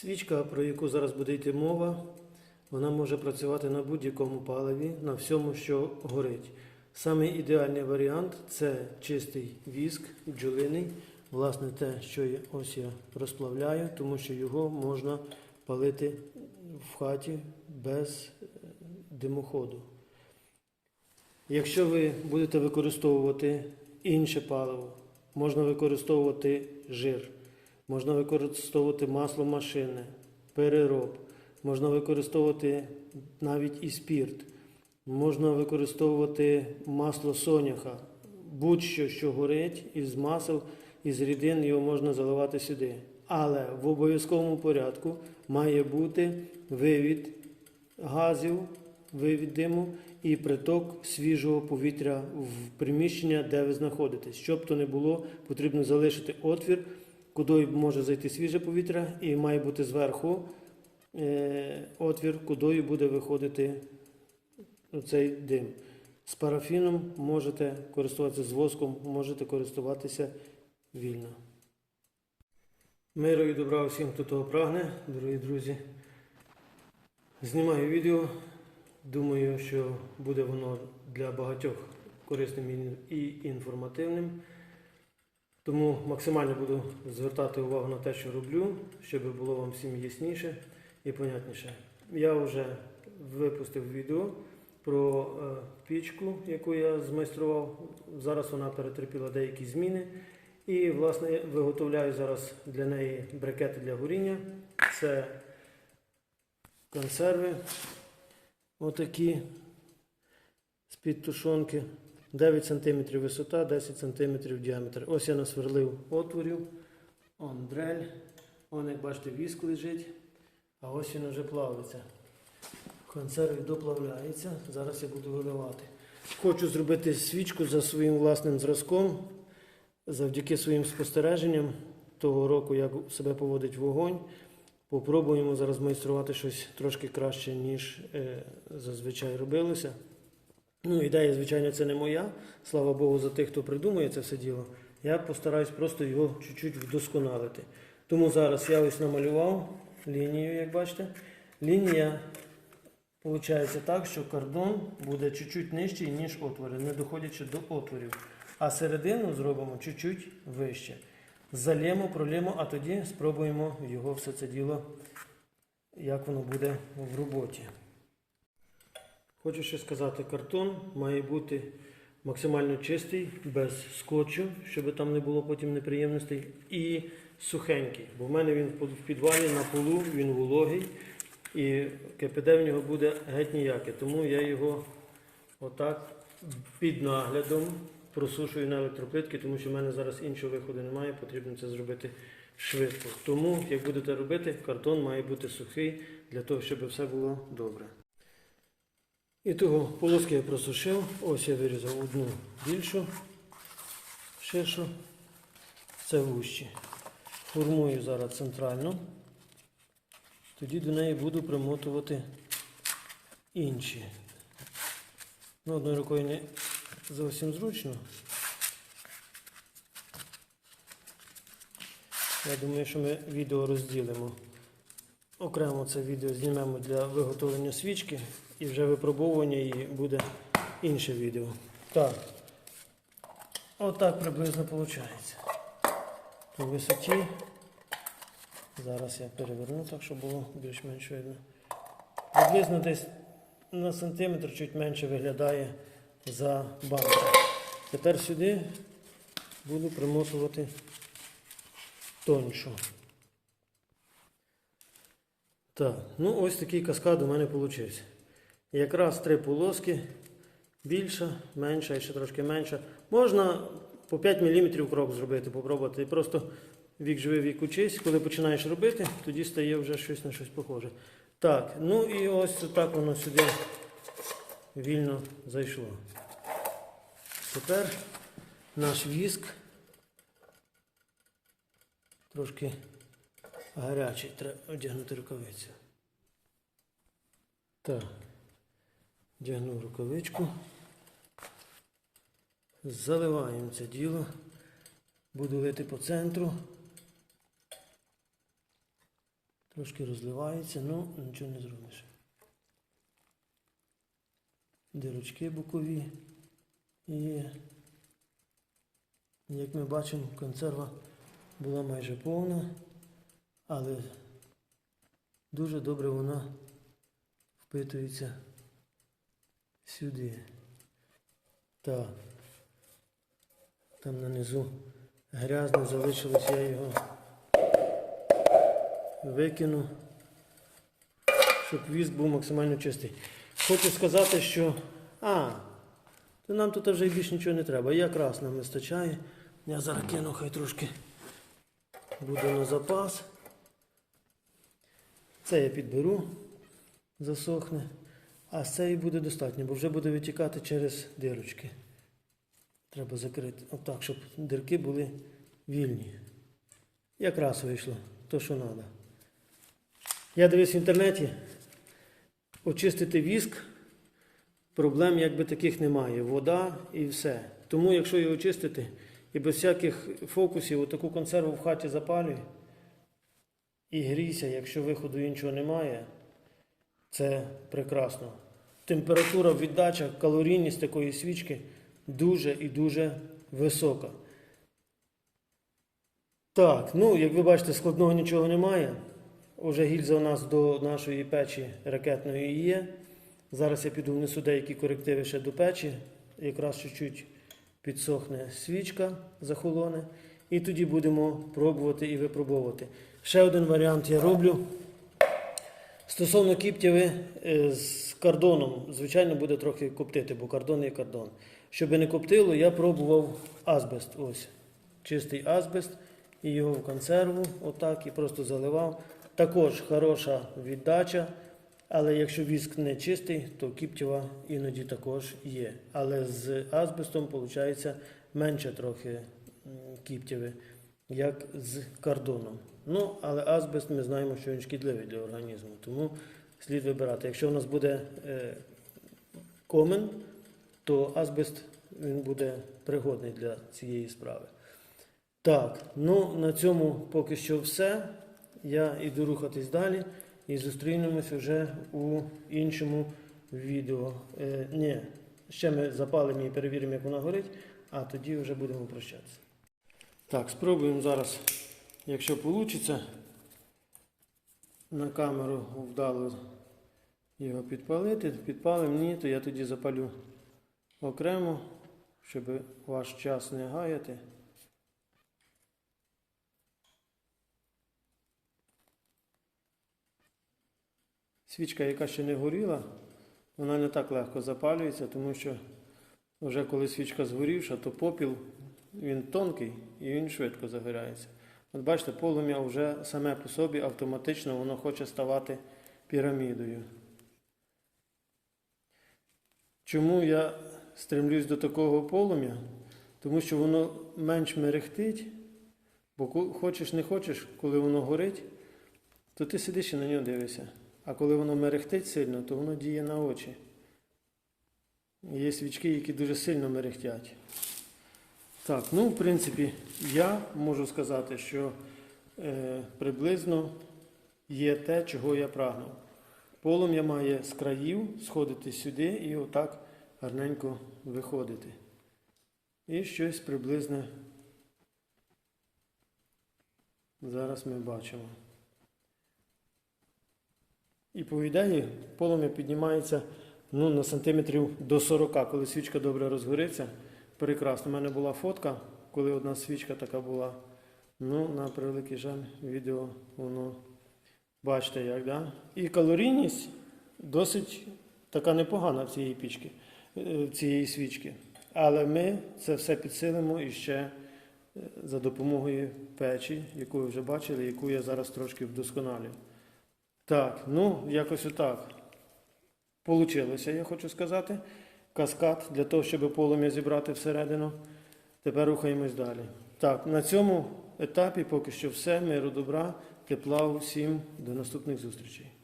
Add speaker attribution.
Speaker 1: Свічка, про яку зараз буде йти мова, вона може працювати на будь-якому паливі, на всьому, що горить. Саме ідеальний варіант це чистий віск, бджолиний. Власне, те, що я, ось я розплавляю, тому що його можна палити в хаті без е, димоходу. Якщо ви будете використовувати інше паливо, можна використовувати жир, можна використовувати масло машини, перероб, можна використовувати навіть і спірт, можна використовувати масло соняха, будь-що, що горить із масел, із рідин його можна заливати сюди. Але в обов'язковому порядку має бути вивід газів, вивід диму і приток свіжого повітря в приміщення, де ви знаходитесь. Щоб то не було, потрібно залишити отвір, куди може зайти свіже повітря, і має бути зверху е, отвір, куди буде виходити цей дим. З парафіном можете користуватися з воском, можете користуватися вільно. Миру і добра усім, хто того прагне, дорогі друзі. Знімаю відео. Думаю, що буде воно для багатьох корисним і інформативним. Тому максимально буду звертати увагу на те, що роблю, щоб було вам всім ясніше і понятніше. Я вже випустив відео про е, пічку, яку я змайстрував. Зараз вона перетерпіла деякі зміни. І, власне, виготовляю зараз для неї брикети для горіння. Це консерви. Отакі з-під тушонки. 9 см висота, 10 см діаметр. Ось я насверлив отворів. Он дрель. Он, як бачите, віск лежить. А ось він вже плавиться. Консерві доплавляється. Зараз я буду виливати. Хочу зробити свічку за своїм власним зразком. Завдяки своїм спостереженням того року, як себе поводить вогонь. Попробуємо зараз майструвати щось трошки краще, ніж е, зазвичай робилося. Ну, ідея, звичайно, це не моя. Слава Богу, за тих, хто придумує це все діло. Я постараюсь просто його чуть-чуть вдосконалити. Тому зараз я ось намалював лінію, як бачите. Лінія виходить так, що кордон буде чуть-чуть нижчий, ніж отвори, не доходячи до отворів. А середину зробимо чуть-чуть вище. Залємо, пролємо, а тоді спробуємо його все це діло, як воно буде в роботі. Хочу ще сказати, картон має бути максимально чистий, без скотчу, щоб там не було потім неприємностей, і сухенький. Бо в мене він в підвалі на полу, він вологий, і КПД в нього буде геть ніяке. Тому я його отак під наглядом просушую на електроплитки, тому що в мене зараз іншого виходу немає, потрібно це зробити швидко. Тому, як будете робити, картон має бути сухий для того, щоб все було добре. І того полоски я просушив. Ось я вирізав одну більшу, ширшу. Це вущі. Формую зараз центрально. Тоді до неї буду примотувати інші. Ну, одною рукою не зовсім зручно. Я думаю, що ми відео розділимо. Окремо це відео знімемо для виготовлення свічки і вже випробовування її буде інше відео. Так. Отак приблизно виходить. По висоті. Зараз я переверну так, щоб було більш-менш видно. Приблизно десь на сантиметр чуть менше виглядає за банку. Тепер сюди буду примотувати тоншу. Так, ну ось такий каскад у мене вийшов. Якраз три полоски, більша, менша і ще трошки менша. Можна по 5 мм крок зробити, попробувати. І просто вік живий, вік учись. Коли починаєш робити, тоді стає вже щось на щось похоже. Так, ну і ось так воно сюди вільно зайшло. Тепер наш віск трошки гарячий, треба одягнути рукавицю. Так, одягнув рукавичку. Заливаємо це діло. Буду лити по центру. Трошки розливається, ну нічого не зробиш. Дирочки бокові є. Як ми бачимо, консерва була майже повна, але дуже добре вона впитується сюди. Так. Там нанизу грязно залишилось, я його викину, щоб віск був максимально чистий. Хочу сказати, що. А, то нам тут вже більше нічого не треба. Якраз нам вистачає. Я зараз кину, хай трошки буде на запас. Це я підберу, засохне. А з цієї буде достатньо, бо вже буде витікати через дирочки. Треба закрити. Отак, щоб дирки були вільні. Якраз вийшло, то що треба. Я дивився в інтернеті. Очистити віск, проблем якби таких немає. Вода і все. Тому, якщо його очистити і без всяких фокусів, отаку консерву в хаті запалюй і грійся, якщо виходу іншого немає, це прекрасно. Температура, віддача, калорійність такої свічки дуже і дуже висока. Так, ну як ви бачите, складного нічого немає. Уже гільза у нас до нашої печі ракетної є. Зараз я піду внесу деякі корективи ще до печі. Якраз чуть-чуть підсохне свічка, захолоне. І тоді будемо пробувати і випробовувати. Ще один варіант я роблю. Стосовно кіптєви е, з кордоном, звичайно, буде трохи коптити, бо кордон є кордон. Щоб не коптило, я пробував азбест. Ось. Чистий азбест і його в консерву, отак, і просто заливав. Також хороша віддача, але якщо віск не чистий, то кіптєва іноді також є. Але з азбестом виходить менше трохи кіптєви, як з кордоном. Ну, але азбест ми знаємо, що він шкідливий для організму, тому слід вибирати. Якщо у нас буде е, комен, то азбест він буде пригодний для цієї справи. Так, ну на цьому поки що все. Я йду рухатись далі і зустрінемось вже у іншому відео. Е, ні, ще ми запалимо і перевіримо, як вона горить, а тоді вже будемо прощатися. Так, спробуємо зараз, якщо вийде, на камеру вдало його підпалити. Підпалимо, ні, то я тоді запалю окремо, щоб ваш час не гаяти. Свічка, яка ще не горіла, вона не так легко запалюється, тому що вже коли свічка згорівша, то попіл він тонкий і він швидко загоряється. От бачите, полум'я вже саме по собі автоматично воно хоче ставати пірамідою. Чому я стремлюсь до такого полум'я? Тому що воно менш мерехтить, бо хочеш не хочеш, коли воно горить, то ти сидиш і на нього дивишся. А коли воно мерехтить сильно, то воно діє на очі. Є свічки, які дуже сильно мерехтять. Так, ну, в принципі, я можу сказати, що е, приблизно є те, чого я прагнув. Полум'я має з країв сходити сюди і отак гарненько виходити. І щось приблизне зараз ми бачимо. І по ідеї полум'я піднімається ну, на сантиметрів до 40, коли свічка добре розгориться. Прекрасно. У мене була фотка, коли одна свічка така була. Ну, на превеликий жаль, відео воно бачите як, да? І калорійність досить така непогана в цієї пічки, е, в цієї свічки. Але ми це все підсилимо і ще е, за допомогою печі, яку ви вже бачили, яку я зараз трошки вдосконалюю. Так, ну, якось отак. Получилося, я хочу сказати. Каскад для того, щоб полум'я зібрати всередину. Тепер рухаємось далі. Так, на цьому етапі поки що все. Миру добра, тепла усім. До наступних зустрічей.